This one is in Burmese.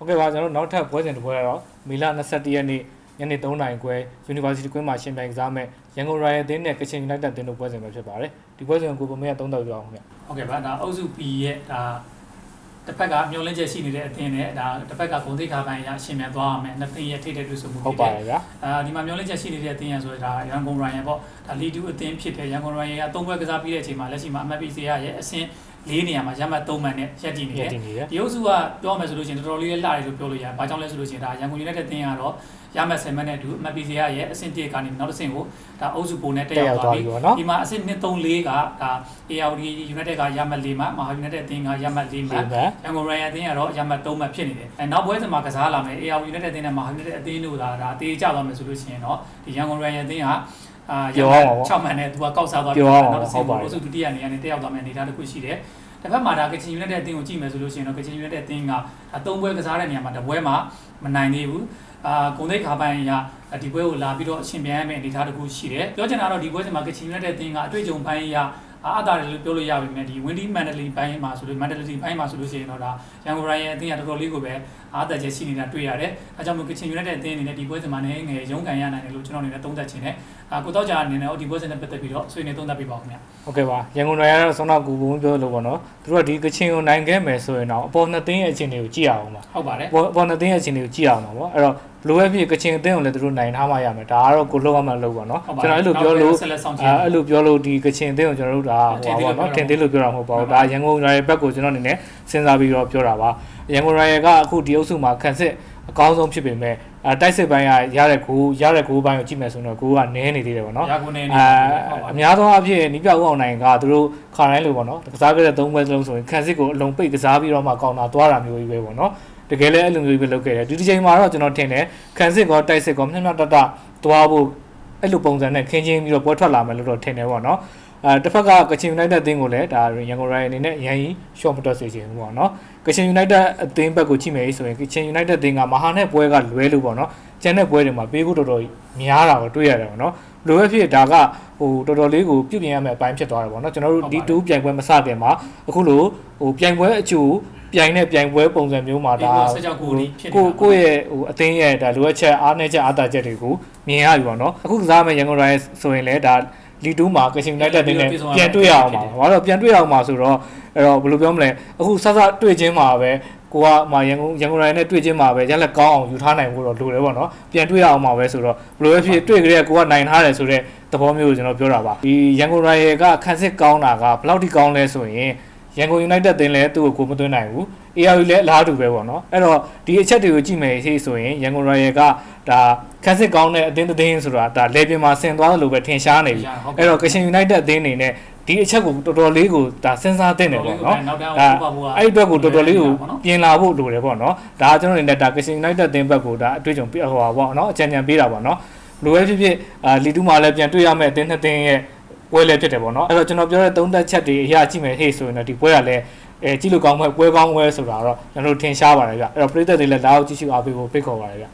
ဟုတ်ကဲ့ပါကျွန်တော်တို့နောက်ထပ်ပွဲစဉ်တစ်ပွဲကတော့မီလ21ရက်နေ့ညနေ3:00နာရီခွဲ University ကွင်းမှာရှင်ပြိုင်ကစားမဲ့ရန်ကုန် Royal အသင်းနဲ့ကချင် United အသင်းတို့ပွဲစဉ်ပဲဖြစ်ပါတယ်ဒီပွဲစဉ်ကိုကိုပမေက3တောက်ပြအောင်ခင်ဗျဟုတ်ကဲ့ပါဒါအုပ်စု B ရဲ့ဒါတစ်ဖက်ကမျောလင့်ချက်ရှိနေတဲ့အသင်းနဲ့ဒါတစ်ဖက်ကဂုံသိက္ခာပိုင်းအရရှင်မြန်သွားရမယ်နှစ်သင်းရဲ့ထိတဲ့တွေ့ဆုံမှုဟုတ်ပါတယ်ဗျာအာဒီမှာမျောလင့်ချက်ရှိနေတဲ့အသင်းရဆိုတော့ဒါရန်ကုန်ရိုင်ယန်ပေါ့ဒါလီဒူအသင်းဖြစ်တဲ့ရန်ကုန်ရိုင်ယန်ကသုံးပွဲကစားပြီးတဲ့အချိန်မှာလက်ရှိမှာအမတ်ပီစီရရဲ့အဆင့်၄နေရာမှာရမှတ်၃မှတ်နဲ့ရပ်တည်နေရတယ်တည်နေတယ်ဒီအုပ်စုကပြောမယ်ဆိုလို့ရှိရင်တော်တော်လေးလှတယ်လို့ပြောလို့ရတယ်။ဘာကြောင့်လဲဆိုလို့ရှိရင်ဒါရန်ကုန် United တင်းကတော့ရမှတ်10မှတ်နဲ့အတူအမတ် PCA ရဲ့အဆင့်1ကနေနောက်တစ်ဆင့်ကိုဒါအုပ်စုပုံနဲ့တက်ရောက်သွားပြီ။ဒီမှာအဆင့်2 3 4ကဒါ ARD United ကရမှတ်4မှတ်မဟာ United တင်းကရမှတ်4မှတ်ဒီမှာရန်ကုန် Ryan တင်းကတော့ရမှတ်3မှတ်ဖြစ်နေတယ်။အဲနောက်ပွဲစဉ်မှာကစားလာမယ် ARD United တင်းနဲ့မဟာ United အသင်းတို့ကဒါအသေးကြသွားမယ်ဆိုလို့ရှိရင်တော့ဒီရန်ကုန် Ryan တင်းက အာရမှတ်6မှတ်နဲ့သူကကောက်စားသွားပြီနောက်တစ်ဆင့်ကိုအုပ်စုဒုတိယနေရာနဲ့တက်ရောက်သွားမယ်အနေအထားတစ်ခုရှိတယ်။တစ်ဖက်မှာဒါကချင် United အသင်းကိုကြည့်မယ်ဆိုလို့ရှိရင်တော့ကချင် United အသင်းကဒါသုံးပွဲကစားတဲ့နေရာမှာတစ်ပွဲမှာမနိုင်သေးဘူးအာဂုံသိက္ခာပိုင်းအရဒီပွဲကိုလာပြီးတော့အရှင်ပြန်ရမယ့်အနေအထားတစ်ခုရှိတယ်ပြောချင်တာတော့ဒီပွဲစဉ်မှာကချင် United အသင်းကအတွေ့အကြုံပိုင်းအရ အားတာတယ်လို့ပြောလို့ရပါမယ်ဒီ Windy Mandalay ဘိုင်းမှာဆိုလို့ Mandalay ဘိုင်းမှာဆိုလို့ရှိရင်တော့ဒါရန်ကုန် Ryan အသင်းကတော်တော်လေးကိုပဲအားတက်ချက်ရှိနေတာတွေ့ရတယ်အဲကြောင့်မို့ကချင် United အသင်းအနေနဲ့ဒီပွဲစဉ်မှာလည်းငယ်ရုန်းကန်ရနိုင်တယ်လို့ကျွန်တော်အနေနဲ့သုံးသပ်ချင်တယ်အာကိုတော့ကြာအနေနဲ့ဒီပွဲစဉ်နဲ့ပတ်သက်ပြီးတော့ဆွေးနွေးသုံးသပ်ပေးပါဦးခင်ဗျာဟုတ်ကဲ့ပါရန်ကုန် Royal ကတော့ဆောင်းတော့ကူပုံပြောလို့ပေါ့နော်သူတို့ကဒီကချင်ကိုနိုင်ခဲ့မယ်ဆိုရင်တော့အပေါ်နှစ်သင်းရဲ့အခြေအနေကိုကြည့်ရအောင်ပါဟုတ်ပါတယ်အပေါ်အပေါ်နှစ်သင်းရဲ့အခြေအနေကိုကြည့်ရအောင်ပါဗောအဲ့တော့ဘလိုပဲဖြစ်ကချင်အသင်းကိုလည်းသူတို့နိုင်ထားမှရမယ်ဒါကတော့ကိုလှုပ်ရမှလုပ်ပါနော်ကျွန်တော်အဲ့လိုပြောလို့ဆက်လက်ဆောင်ကြအဲည့်အဲ့လိုပြောလို့ဒီကချင်အသင်းကိုကျွန်တော်တို့ဒါဟိုပါဗောနော်ထင်သေးလို့ပြောတာမဟုတ်ပါဘူးဒါရန်ကုန် Royal ဘက်ကိုကျွန်တော်အနေနဲ့စဉ်းစားပြီးတော့ပြောတာပါရန်ကုန် Royal ကအခုဒီအုပ်စုမှာခန့်စစ်အကောင်းဆုံးဖြစ်ပေမဲ့အဲတိုက်စစ်ပိုင်းကရတဲ့ကိုရတဲ့ကိုပိုင်းကိုကြည့်မယ်ဆိုတော့ကိုကနည်းနေသေးတယ်ဗောနော်ရာကုန်နေနေအဲအများသောအားဖြင့်နီးပြဦးအောင်နိုင်ကသူတို့ခါတိုင်းလိုပေါ့နော်ကစားခဲ့တဲ့သုံးပွဲစလုံးဆိုရင်ခန်းစစ်ကိုအလုံးပိတ်ကစားပြီးတော့မှကောင်းတာသွားတာမျိုးကြီးပဲပေါ့နော် တကယ်လည်းအဲ့လိုမျိုးကြီးပဲလုပ်ခဲ့တယ်ဒီတစ်ချိန်မှာတော့ကျွန်တော်ထင်တယ်ခန်းစစ်ကောတိုက်စစ်ကောမျက်နှာတတသွားဖို့အဲ့လိုပုံစံနဲ့ခင်းချင်းပြီးတော့ပွဲထွက်လာမယ်လို့တော့ထင်တယ်ပေါ့နော်အဲတစ်ဖက်ကကချင် United အသင်းကိုလည်းဒါရန်ကုန် Royal အနေနဲ့ရန်ကြီး short မတွက်စေချင်ဘူးပေါ့နော်ကချင် United အသင်းဘက်ကိုကြည့်မယ်ဆိုရင်ကချင် United အသင်းကမဟာနဲ့ပွဲကလွဲလို့ပေါ့နော်ကျန်တဲ့ပွဲတွေမှာပေးဖို့တော်တော်များတာကိုတွေ့ရတယ်ပေါ့နော်လိုပဲဖြစ်ဒါကဟိုတော်တော်လေးကိုပြုပြင်ရမယ့်အပိုင်းဖြစ်သွားတယ်ပေါ့နော်ကျွန်တော်တို့ဒီ2ပြိုင်ပွဲမစခင်မှာအခုလိုဟိုပြိုင်ပွဲအကျိုး ပြိုင်တဲ့ပြိုင်ပွဲပုံစံမျိုးမှာဒါဆက်ကြောက်ကိုလေးဖြစ်နေတာကိုကိုယ့်ရဲ့ဟိုအသင်းရဲ့ဒါလိုအပ်ချက်အားနည်းချက်အားသာချက်တွေကိုမြင်ရပြီပေါ့နော်အခုကစားမယ့်ရန်ကုန် Royals ဆိုရင်လည်းဒါလီတူးမှာကချင် United တင်းနဲ့ပြန်တွေ့ရအောင်ပါဘာလို့ပြန်တွေ့ရအောင်ပါဆိုတော့အဲ့တော့ဘယ်လိုပြောမလဲအခုစစတွေ့ချင်းမှာပဲကိုကမှရန်ကုန်ရန်ကုန် Royals နဲ့တွေ့ချင်းမှာပဲရက်လက်ကောင်းအောင်ယူထားနိုင်ဖို့တော့လိုတယ်ပေါ့နော်ပြန်တွေ့ရအောင်ပါပဲဆိုတော့ဘယ်လိုပဲဖြစ်တွေ့ကြတဲ့ကိုကနိုင်ထားတယ်ဆိုတော့သဘောမျိုးကိုကျွန်တော်ပြောတာပါဒီရန်ကုန် Royals ကခန်းစစ်ကောင်းတာကဘယ်လောက်ထိကောင်းလဲဆိုရင် ရန်ကုန် United တင်းလည်းသူ့ကိုကိုမသွင်းနိုင်ဘူး AR လည်းအလားတူပဲပေါ့နော်အဲ့တော့ဒီအချက်တွေကိုကြည့်မယ်ဟေ့ဆိုရင်ရန်ကုန် Royal ကဒါခန်းစစ်ကောင်းတဲ့အသင်းတစ်သင်းဆိုတာဒါလေပြင်မှာဆင်သွားတယ်လို့ပဲထင်ရှားနေပြီအဲ့တော့ကရှင် United အသင်းအနေနဲ့ဒီအချက်ကိုတော်တော်လေးကိုဒါစဉ်းစားသင့်တယ်ပေါ့နော်နောက်တောင်ဒါပါဘူးအဲ့ဒီအတွက်ကိုတော်တော်လေးကိုပြင်လာဖို့လိုတယ်ပေါ့နော်ဒါကျွန်တော်အနေနဲ့ဒါကရှင် United အသင်းဘက်ကိုဒါအတွေ့အကြုံပြဟိုပါပေါ့နော်အကြံဉာဏ်ပေးတာပေါ့နော်လိုပဲဖြစ်ဖြစ်အာလီတူမာလည်းပြန်တွေ့ရမယ့်အသင်းနှစ်သင်းရဲ့ ပွဲလည်းဖြစ်တယ်ပေါ့နော်အဲ့တော့ကျွန်တော်ပြောတဲ့သုံးသက်ချက်တွေအရာကြည့်မယ်ဟေ့ဆိုရင်တော့ဒီပွဲကလည်းအဲကြည့်လို့ကောင်းမဲ့ပွဲကောင်းပွဲဆိုတာတော့ကျွန်တော်တို့ထင်ရှားပါတယ်ဗျအဲ့တော့ပရိသတ်တွေလည်းလာအောင်ကြည့်ရှုအားပေးဖို့ဖိတ်ခေါ်ပါတယ်ဗျ